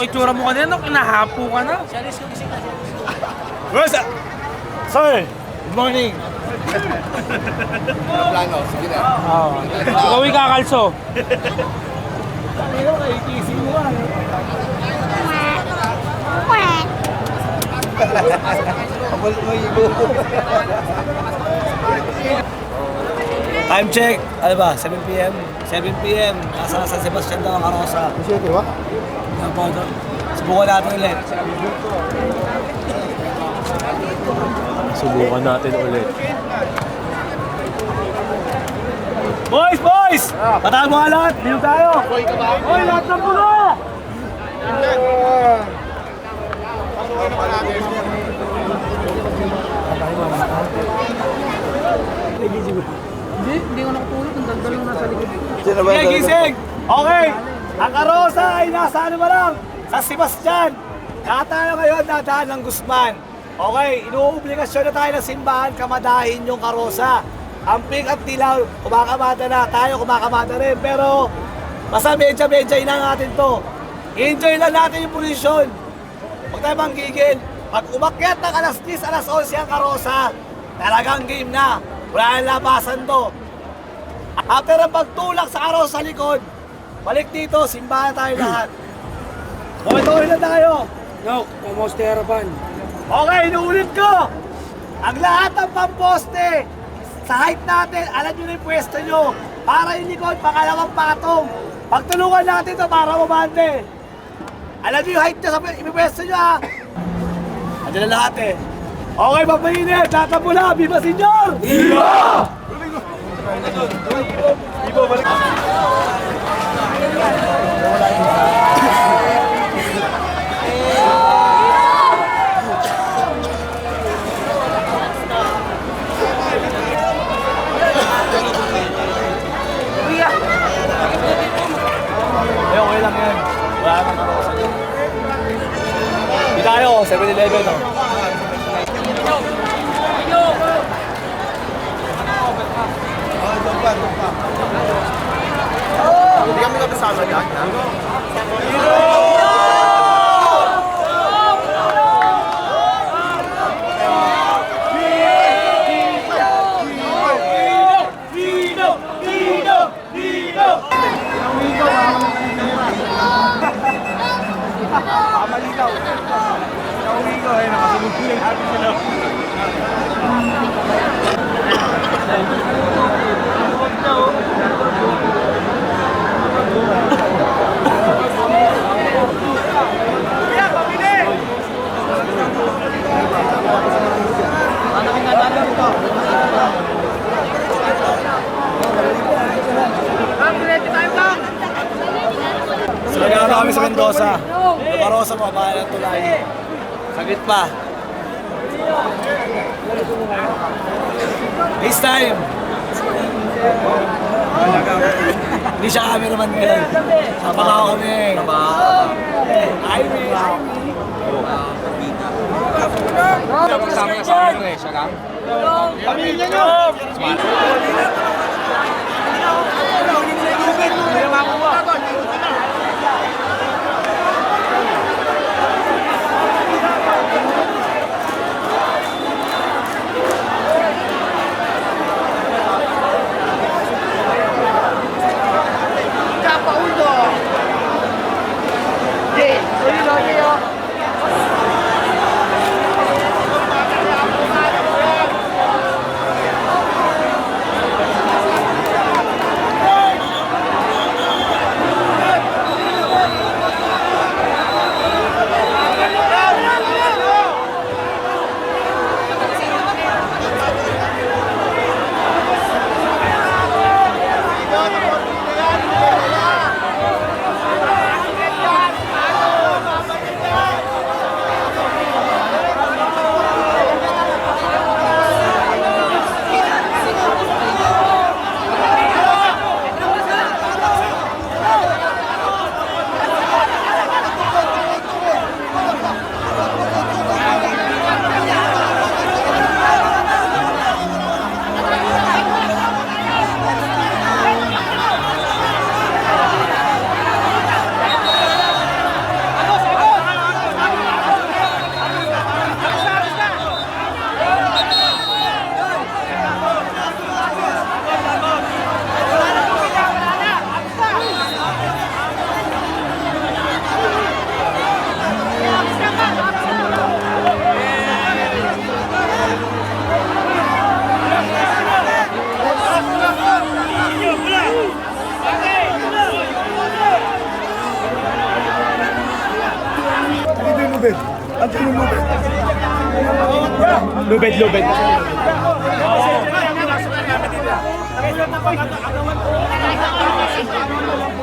ako itsura mo kanina, nung kinahapo ka na. Where's that? Sir, good morning. Plano, sige na. Oo. Ikaw yung kakalso. Ano kay kissing mo ah. Abol mo ibo. Time check. Ano ba? 7 p.m. 7 p.m. Nasa San Sebastian daw ang karosa. Sige, ba? Po. ito. Subukan natin ulit. Subukan natin ulit. Boys, boys! Patahan mo nga lahat. Dito tayo. Hoy, lahat ng puno! Hindi, hindi ko nakatulog. Ang daldal lang nasa likod. Gising! Okay! Ang karosa ay nasa ano ba lang? Sa Sebastian! Kaya tayo ngayon dadaan ng Guzman. Okay, inuobligasyon na tayo ng simbahan kamadahin yung karosa. Ang pink at dilaw, kumakamada na. Tayo kumakamada rin. Pero, basta medya-medya na natin to. Enjoy lang natin yung posisyon. Huwag tayo manggigil. Pag umakyat ng alas 10, alas 11 ang karosa, talagang game na. Wala nang labasan to. After ang pagtulak sa araw sa likod, balik dito, simbahan tayo lahat. Okay, tuloy na tayo. No, almost harapan. Okay, inuulit ko. Ang lahat ng pamposte, sa height natin, alam nyo na yung pwesto nyo. Para yung likod, pangalawang patong. Pagtulungan natin to para umante. Alam nyo yung height nyo sa ipipwesto nyo ha. Andiyan na lahat eh. Okay, papainit. Tatampo na. Viva Senyor! Viva! Ayun, tayo, 7-Eleven oh. Hindi kami nakasama dyan. So, Saglit pa. This time. Hindi siya cameraman ngayon. Sabaka ako kami. Ay, me. Kasama na sa akin eh, siya lang. Pamilya nyo! Pamilya nyo! Yung lubid. Lubid, lubid.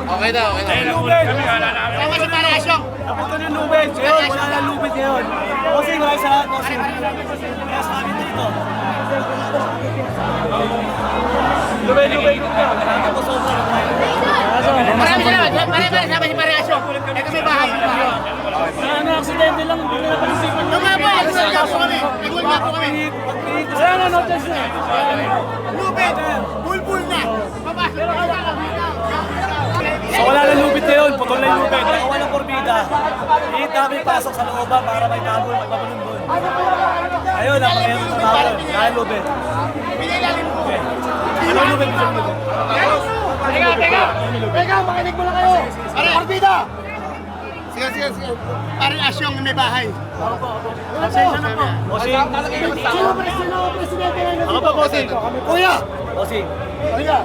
Okay na, okay na. Lubid. Tama si Parasyong. Tapos ko yung lubid. Ngayon, wala na lubid ngayon. Kasi maraming salamat, bossing. Kaya sa amin dito. Lubid, lubid. Tapos sobra. Maraming salamat. Maraming salamat si Mariasyo. Eh kami bahay. Aksidente lang, hindi na po, nagul nga po kami. Nagul nga po kami. Kaya na, notice na. Lubid, bulbul na. Papasok na kayo. So wala na lubid ngayon. Putol na yung lubid. Kaya walang porbida. Hihit namin pasok sa looban para may tabol, may mabulundon. Ayun, ang mga yung tabol. Okay. Ano yung lubid? Ano lubid? Teka, teka. Teka, makinig mo lang kayo. Parbida. Sige, sige, sige. Mariasyong may bahay. Pasensya na po. Bossing. Sino ba sino ang presidente ngayon Ako pa, bossing. Kuya. Bossing. Kuya.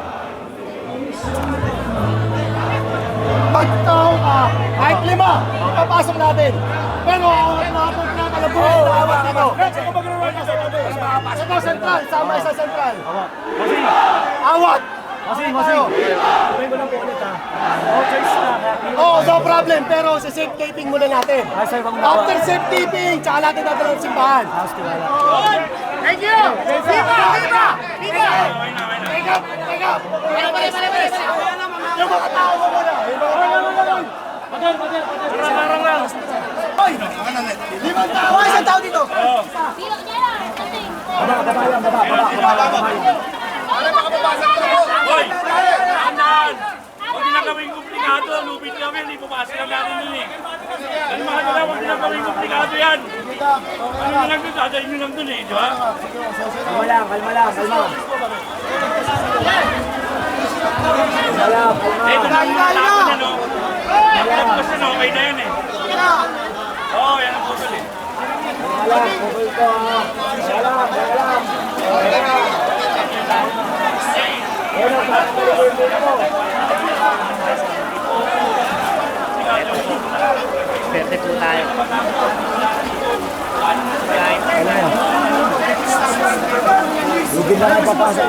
Pagtaw ka, kahit lima, papasok natin. Pero awat na ako na kalabuhay na awat dito. Ito sentral, sama sa sentral. Bossing. Awat! Bossing, bossing. Sabihin ko lang po ulit ha. No choice na. Oo, tayo. no problem. Pero sa safekeeping muna natin. Ah, sir, wag mo na. After safekeeping, tsaka natin natin ang simbahan. House tiwala. Thank you! Viva! Viva! Viva! Take up! Take up! Pare, pare, pare, pare! Yung mga tao mo muna! Mga tao mo muna! Parang lang. Limang tao! Isang tao dito! Bilo niya lang. Dating. Hoy! Tahanan! Huwag din na gawing komplikado. Lubid kami, hindi pupasok lang natin dun eh. Ano mga nila, huwag din na gawing komplikado yan. Ano na lang dun, dadayin nyo lang dun eh, di ba? Kalma lang, kalma lang, kalma. Kung ano yung tapon na no, tapos na okay na eh. Oo, yan ang putol eh. Lang ang papasok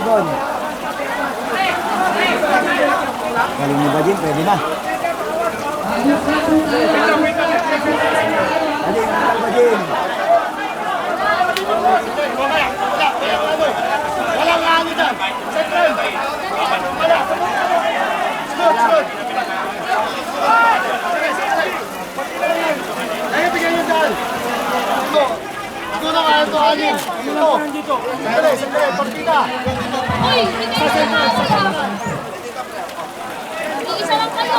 doon. Galing ni Bajin, pwede na. Galing na Bajin. Walang hangin dyan! Sentral! Wala! Scoot, scoot! Ayun, bigyan nyo dyan! Ito! Ito na kaya Uy, hindi na nakakasama. Iisa lang kayo.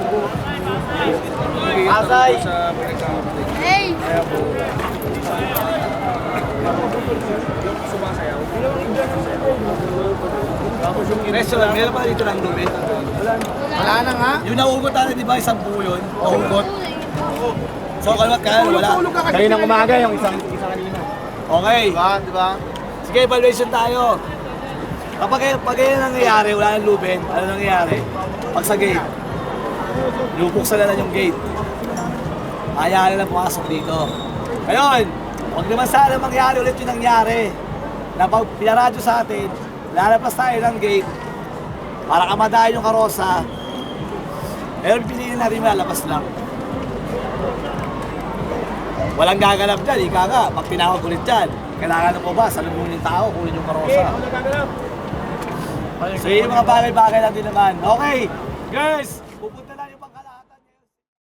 Pasay. Hey! Kaya po. Tapos yung Resto lang, meron pa dito ng dumi. Wala na nga. Yung naugot natin, di ba, isang buo yun? Naugot. So, kalwat ka, wala. Kayo ng umaga, yung isang isa kanina. Okay. Diba? Diba? Sige, evaluation tayo. Kapag pag yan nangyayari, wala nang lubin, ano nangyayari? Pag sa gate, lupok sa lalan yung gate. Na lang pumasok dito. Ngayon, huwag naman sana mangyari ulit yung nangyari. Na pag pinaradyo sa atin, lalabas tayo ng gate para kamadayan yung karosa. Pero piliin natin lalabas lang. Walang gaganap dyan, ika nga, pag tinawag ulit dyan, kailangan mo ba, salubungin yung tao, kunin yung karosa. So yun yung mga bagay-bagay natin naman. Okay, girls,